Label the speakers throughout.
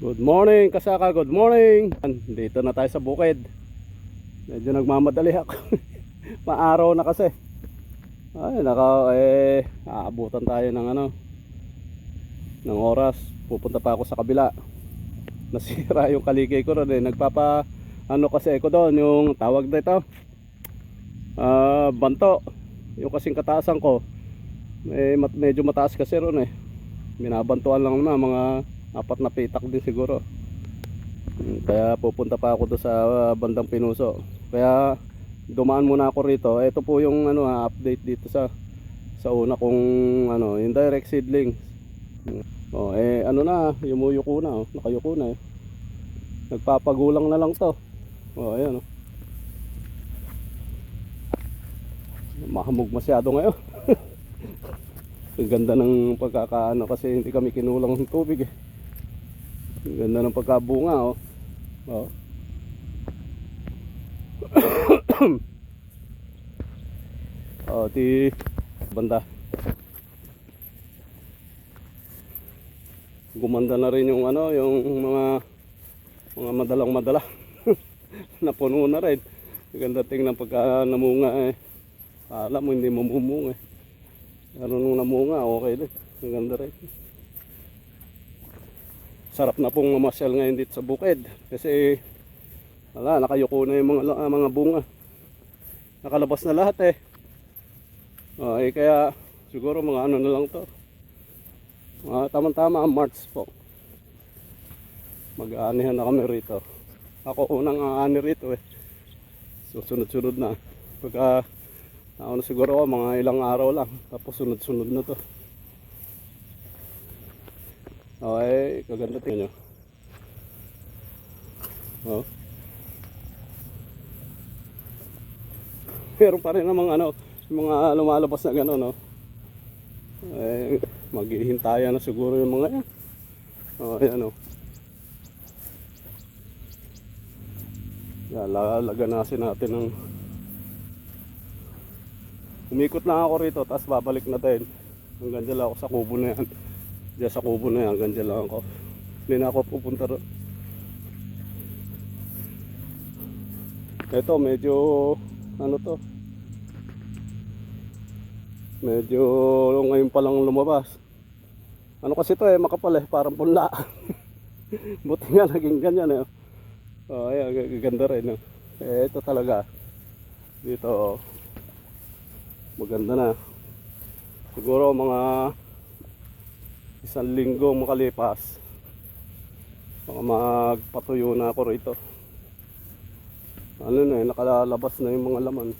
Speaker 1: Good morning kasaka, good morning. Dito na tayo sa bukid. Medyo nagmamadali ako. Maaraw na kasi. Ay, naka eh aabutan tayo ng ano ng oras. Pupunta pa ako sa kabila. Nasira yung kaligay ko ron eh. Nagpapa ano kasi ako doon yung tawag dito. Ah, banto. Yung kasing kataasan ko. Eh, medyo mataas kasi ron eh. Binabantuan lang naman mga apat na pitak din siguro. Mm, Kaya pupunta pa ako doon sa ah, bandang Pinuso. Kaya dumaan muna ako rito. Ito po yung ano ah, update dito sa sa una kong ano, yung direct seedling. Mm. Oh, eh ano na, yumuyuko na, oh. nakayuko na eh. Nagpapagulang na lang 'to. Oh, ayan oh. Mahamog masyado ngayon. Ang ganda ng pagkakaano kasi hindi kami kinulang ng tubig eh. Ganda ng pagkabunga oh. Oh. oh, di banda. Gumanda na rin yung ano, yung mga mga madalang madala. Napuno na rin. Ganda tingnan pagka namunga eh. Alam mo hindi mamumunga eh. Pero nung namunga, okay din. Ang ganda rin. Sarap na pong mamasyal ngayon dito sa bukid. Kasi, wala, nakayuko na yung mga, ah, mga bunga. Nakalabas na lahat eh. Okay, kaya siguro mga ano na lang to. Mga tamang-tama ang March po. Mag-aanihan na kami rito. Ako unang aani rito eh. Susunod-sunod na. Pagka ako na siguro ako mga ilang araw lang. Tapos sunod-sunod na to. Okay, kaganda tingnan nyo. Oh. Meron pa rin namang ano, mga lumalabas na gano'n, no? Eh, maghihintayan na siguro yung mga yan. Oh, ayan, oh. Lalaganasin natin ng Umikot lang ako rito, tapos babalik na din. Hanggang dyan ako sa kubo na yan. Diyan sa kubo na yan, hanggang dyan lang ako. Hindi na ako pupunta ron. Ito, medyo, ano to, medyo ngayon pa lang lumabas. Ano kasi to eh, makapal eh, parang punla. Buti nga naging ganyan eh. Oh, ayan, ganda rin. Oh. Eh, ito talaga. Dito, oh maganda na siguro mga isang linggo makalipas. Baka magpatuyo na ako rito. Ano na eh nakalalabas na yung mga laman.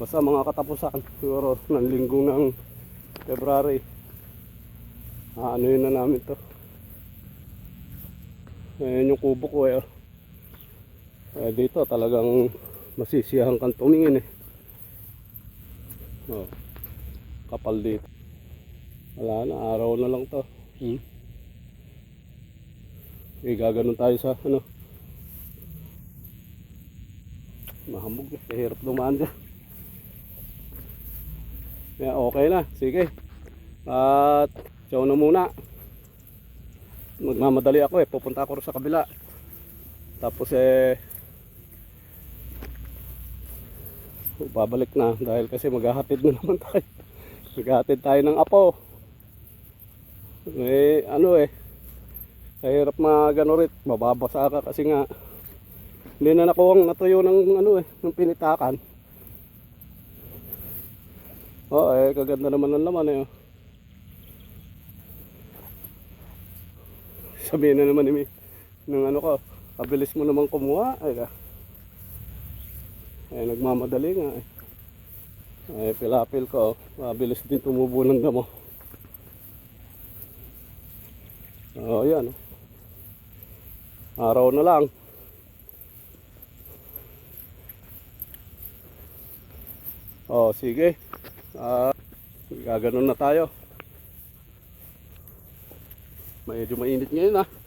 Speaker 1: Basta mga katapusan siguro ng linggo ng February ano yun na namin to. Ayan yung kubo ko eh. Eh, dito talagang masisiyahan kang tumingin eh. Oh. Kapal dito. Wala na, araw na lang to. Hmm? Eh, gaganon tayo sa ano. Mahamog eh, kahirap dumaan dyan. Yeah, okay na, sige. At, chow na muna. Magmamadali ako eh, pupunta ako sa kabila. Tapos eh, babalik na dahil kasi maghahatid na naman tayo maghahatid tayo ng apo. Eh ano eh. Kahirap rin. Mababasa ka kasi nga. Hindi na nakuha natuyo ng ano eh ng pinitakan. Oo eh kaganda naman ng laman eh oh. sabihin na naman ni ng ano ko kabilis mo naman kumuha. Ay ka eh, nagmamadali nga eh. Eh, pilapil ko. Mabilis din tumubo ng damo. Oh, yan. Araw na lang. Oh, sige. Ah, gaganon na tayo. Medyo mainit ngayon ah.